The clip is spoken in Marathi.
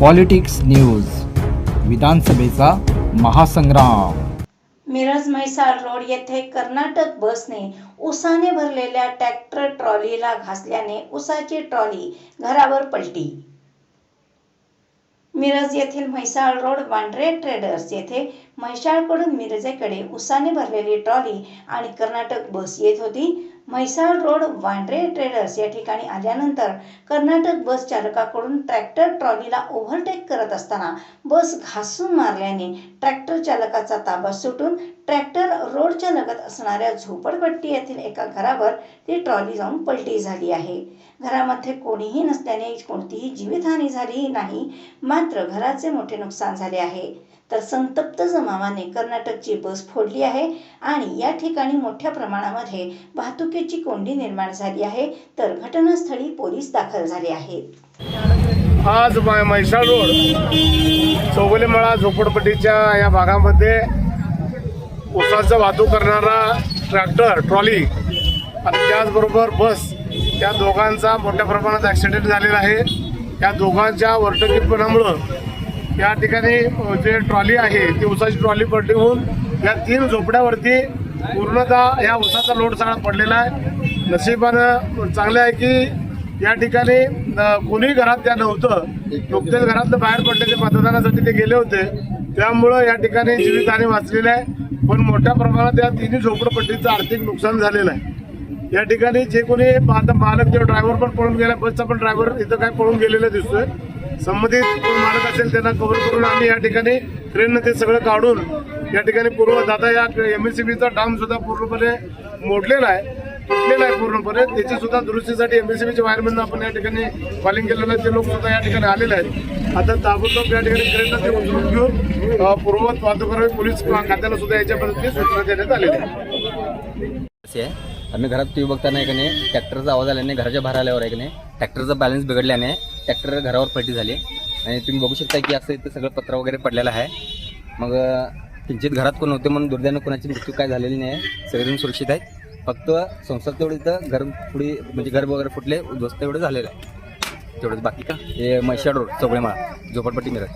पॉलिटिक्स न्यूज विधानसभेचा महासंग्राम. मिरज म्हैसाळ रोड येथे कर्नाटक बसने उसाने भरलेल्या ट्रॅक्टर ट्रॉलीला घासल्याने उसाची ट्रॉली घरावर पलटी. मिरज येथील म्हैसाळ रोड वांड्रे ट्रेडर्स येथे म्हैसाळकडून मिरजेकडे उसाने भरलेली ट्रॉली आणि कर्नाटक बस येत होती. म्हैसाळ रोड वांड्रे ट्रेडर्स या ठिकाणी आल्यानंतर कर्नाटक बस चालकाकडून ट्रॅक्टर ट्रॉलीला ओव्हरटेक करत असताना बस घासून मारल्याने ट्रॅक्टर चालकाचा ताबा सुटून ट्रॅक्टर रोडच्या लगत असणाऱ्या झोपडपट्टी येथील एका घरावर ती ट्रॉली जाऊन पलटी झाली आहे. घरामध्ये कोणीही नसल्याने कोणतीही जीवितहानी झाली नाही मात्र घराचे मोठे नुकसान झाले आहे. तर संतप्त जमावाने कर्नाटकची बस फोडली आहे आणि या ठिकाणी मोठ्या प्रमाणामध्ये वाहतुकीची कोंडी निर्माण झाली आहे. तर घटनास्थळी पोलीस दाखल झाले आहेत. आज म्हैसाळ रोड चौगलेमळा झोपडपट्टीच्या या भागामध्ये उसाचं वाहतूक करणारा ट्रॅक्टर ट्रॉली आणि त्याचबरोबर बस या दोघांचा मोठ्या प्रमाणात ॲक्सिडेंट झालेला आहे. या दोघांच्या वर्तकीपणामुळं या ठिकाणी जे ट्रॉली आहे ती उसाची ट्रॉली पडली होऊन या तीन झोपड्यावरती पूर्णतः या उसाचा लोड सगळा पडलेला आहे. नशिबानं चांगलं आहे की या ठिकाणी कोणीही घरात त्या नव्हतं. नुकतेच घरातलं बाहेर पडले ते मतदानासाठी ते गेले होते. त्यामुळं या ठिकाणी जीवितहानी वाचलेली आहे. पण मोठ्या प्रमाणात या तिन्ही झोपडपट्टीचं आर्थिक नुकसान झालेलं आहे. या ठिकाणी जे कोणी आता मालक किंवा ड्रायव्हर पण पळून गेला बसचा पण ड्रायव्हर इथं काय पळून गेलेला दिसतोय. संबंधित मालक असेल त्यांना कव्हर करून आम्ही या ठिकाणी ट्रेननं ते सगळं काढून या ठिकाणी पूर्व दादा या एम एस सी बीचा डाम सुद्धा पूर्णपणे मोडलेला आहे. तुटलेला आहे पूर्णपणे. त्याची सुद्धा दुरुस्तीसाठी एम एस सी बीचे वायरमॅन आपण या ठिकाणी कॉलिंग केलेलं आहे. ते लोक सुद्धा या ठिकाणी आलेले आहेत. आता ताबडतोब या ठिकाणी ट्रेननं ते उचलून घेऊन पूर्वत पूर्ववत वाहतूक पोलीस खात्याला सुद्धा याच्या सूचना देण्यात आलेली आहे. आम्ही घरात टी व्ही बघताना आहे नाही ट्रॅक्टरचा आवाज आल्याने घराच्या बाहेर आल्यावर आहे नाही. ट्रॅक्टरचा बॅलन्स बिघडल्याने ट्रॅक्टर घरावर पलटी झाली. आणि तुम्ही बघू शकता की असं इथं सगळं पत्र वगैरे पडलेलं आहे. मग किंचित घरात कोण होते म्हणून दुर्दैवानं कोणाची मृत्यू काय झालेली नाही आहे. सगळेजण सुरक्षित आहेत. फक्त संसार तेवढी इथं घर थोडी म्हणजे घर वगैरे फुटले उद्ध्वस्त एवढं झालेलं आहे. तेवढंच बाकी का? हे म्हैशाड रोड चौगळेमाळा झोपडपट्टी मिरज.